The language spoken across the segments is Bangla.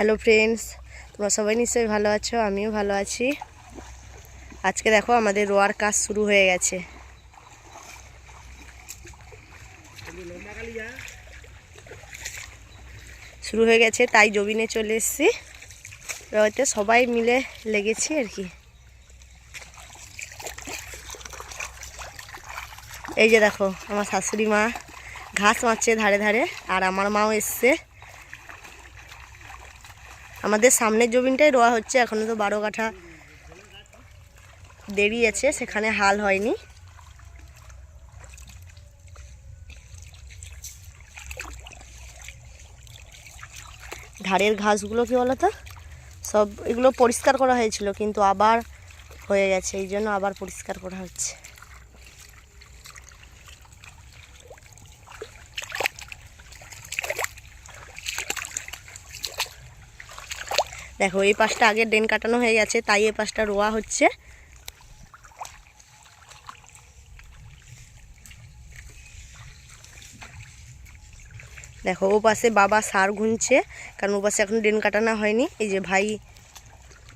হ্যালো ফ্রেন্ডস তোমরা সবাই নিশ্চয়ই ভালো আছো? আমিও ভালো আছি। আজকে দেখো, আমাদের রোয়ার কাজ শুরু হয়ে গেছে। শুরু হয়ে গেছে, তাই জবিনে চলে এসেছি। রোয়াতে সবাই মিলে লেগেছি আর কি। এই যে দেখো, আমার শাশুড়ি মা ঘাস মারছে ধারে ধারে, আর আমার মাও এসছে। আমাদের সামনের জমিনটাই রোয়া হচ্ছে এখনও তো বারো কাঠা দেরি আছে, সেখানে হাল হয়নি। ধারের ঘাসগুলো কি বলতো সব এগুলো পরিষ্কার করা হয়েছিল, কিন্তু আবার হয়ে গেছে, এই জন্য আবার পরিষ্কার করা হচ্ছে। দেখো, এই পাশটা আগে ড্রেন কাটানো হয়ে গেছে, তাই এই পাশটা রোয়া হচ্ছে। দেখো, ও পাশে বাবা সার গুনছে, কারণ ও পাশে এখন ড্রেন কাটানো হয়নি। এই যে ভাই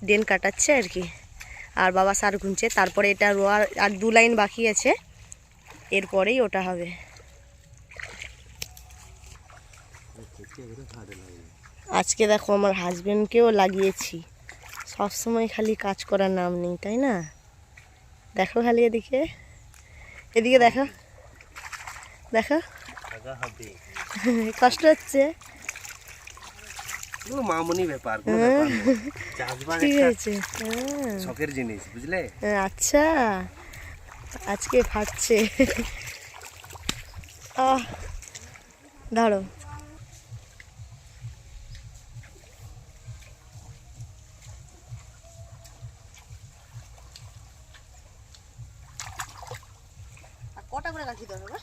ড্রেন কাটাচ্ছে আর কি। আর বাবা সার গুনছে, তারপরে এটা রোয়ার আর দু লাইন বাকি আছে। এরপরেই ওটা হবে। আজকে দেখো আমার হাজব্যান্ডকেও লাগিয়েছি। সব সময় খালি কাজ করার নাম নেই তাই না? দেখো খালি এদিকে। এদিকে দেখো। দেখো। কষ্ট হচ্ছে। মামুনি ব্যাপার। চাষবাস ঠিক আছে। হ্যাঁ। শখের জিনিস বুঝলে? আচ্ছা। আজকে ফাটছে। আহ ধরো আর কটা করে রাখি দেবো বাবা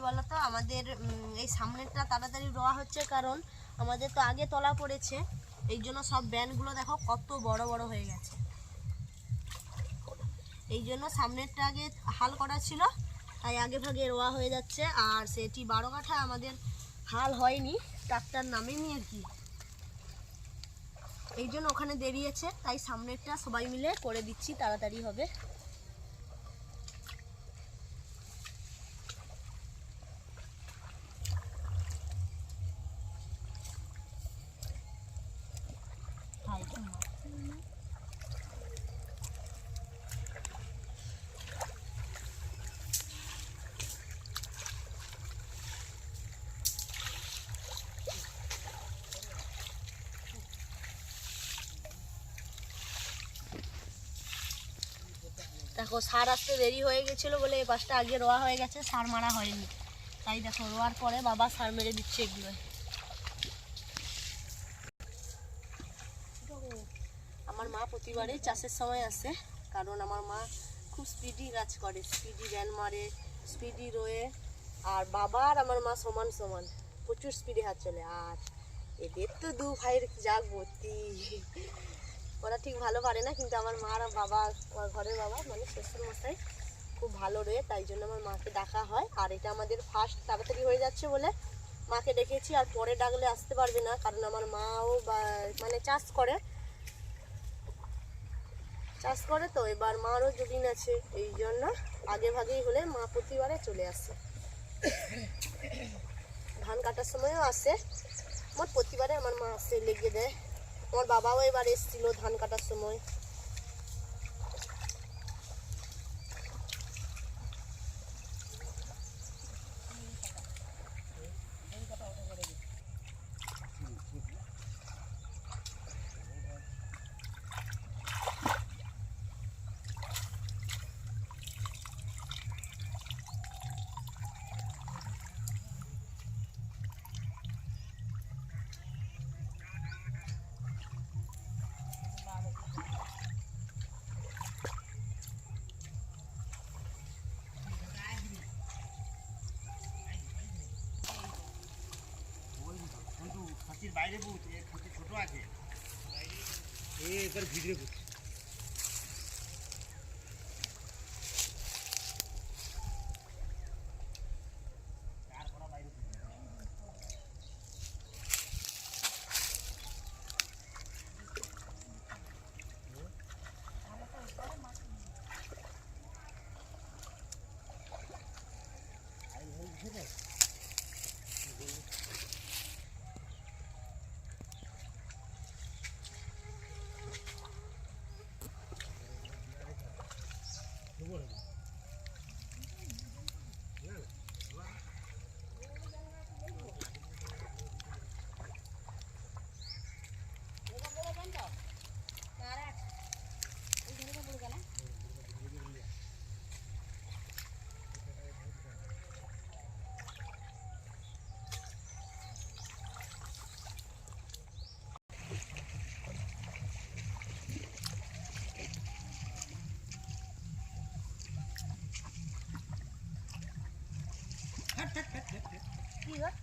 কি বলতো, আমাদের এই সামনেরটা তাড়াতাড়ি রোয়া হচ্ছে কারণ আমাদের তো আগে তলা পড়েছে। এই জন্য সব ব্যানগুলো দেখো কত বড় বড় হয়ে গেছে। এই জন্য সামনেরটা আগে হাল করা ছিল, তাই আগে ভাগে রোয়া হয়ে যাচ্ছে। আর সেটি বারো কাঠা আমাদের হাল হয়নি, ট্রাক্টর নামেনি আর কি। এই জন্য ওখানে দেরিয়েছে, তাই সামনেরটা সবাই মিলে করে দিচ্ছি, তাড়াতাড়ি হবে। দেখো, সার আসতে দেরি হয়ে গেছিল বলে এই পাশটা আগে রোয়া হয়ে গেছে, সার মারা হয়নি। তাই দেখো, রোয়ার পরে বাবা সার মেরে দিচ্ছে এগুলো আমার মা প্রতিবারে চাষের সময় আসে, কারণ আমার মা খুব স্পিডি কাজ করে স্পিডি জ্ঞান মারে স্পিডি রয়ে, আর বাবা আর আমার মা সমান সমান, প্রচুর স্পিডে হাত চলে। আর এদের তো দু ভাইয়ের যা গতি। ওরা ঠিক ভালো পারে না, কিন্তু আমার মা আর বাবা আমার ঘরের বাবা মানে শ্বশুর মশাই খুব ভালো রে, তাই জন্য আমার মাকে ডাকা হয়। আর এটা আমাদের ফার্স্ট তাড়াতাড়ি হয়ে যাচ্ছে বলে মাকে ডেকেছি, আর পরে ডাকলে আসতে পারবে না, কারণ আমার মাও মানে চাষ করে। চাষ করে তো, এবার মারও জবিন আছে, এই জন্য আগে ভাগেই হলে মা প্রতিবারে চলে আসে। ধান কাটার সময়ও আসে, মোট প্রতিবারে আমার মা আসে, লেগে দেয়। আমার বাবাও এবার এসেছিল ধান কাটার সময়। বাইরে বুঝ ছোট আছে। এ ভিডিও বুঝ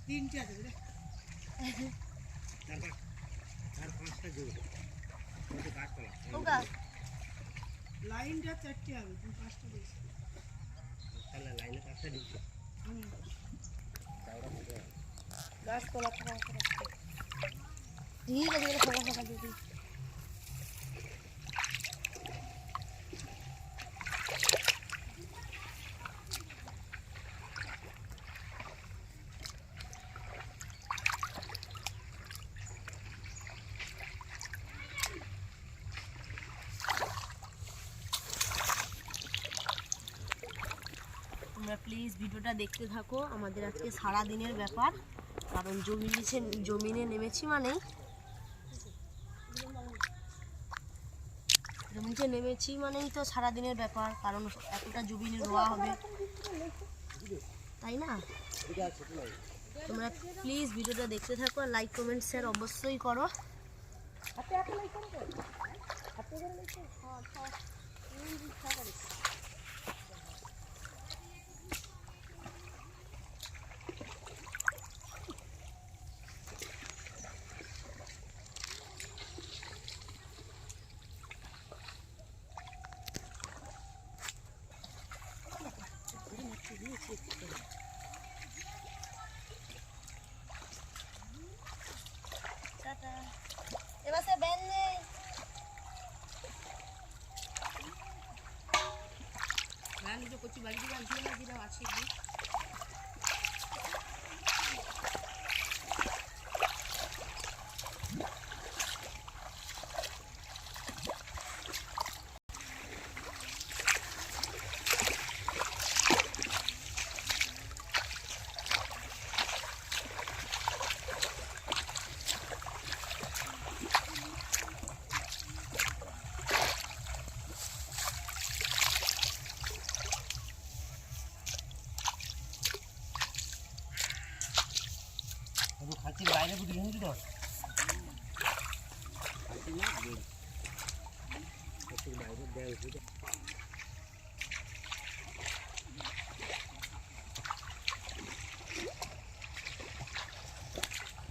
তিনটে আছে লাইনটা চারটে হবে পাঁচটা দিয়েছি তাহলে লাইনে পাঁচটা দিচ্ছে ফাঁকা রাখতে। ঠিক আছে এগুলো ফাঁকা ফাঁকা দিয়ে দিই। তোমরা প্লিজ ভিডিওটা দেখতে থাকো, আমাদের আজকে সারা দিনের ব্যাপার। কারণ জমি নিচে, জমিনে নেমেছি মানেই। জমিতে নেমেছি মানেই তো সারা দিনের ব্যাপার, কারণ এতটা জমিনে রোয়া হবে। তাই না? তোমরা প্লিজ ভিডিওটা দেখতে থাকো আর লাইক কমেন্ট শেয়ার অবশ্যই করো। এবার রানি তো করছি বাড়ি না যেটা খাচ্ছির বাইরে বুঝি কিন্তু তো? খাচ্ছি বাইরে দেয়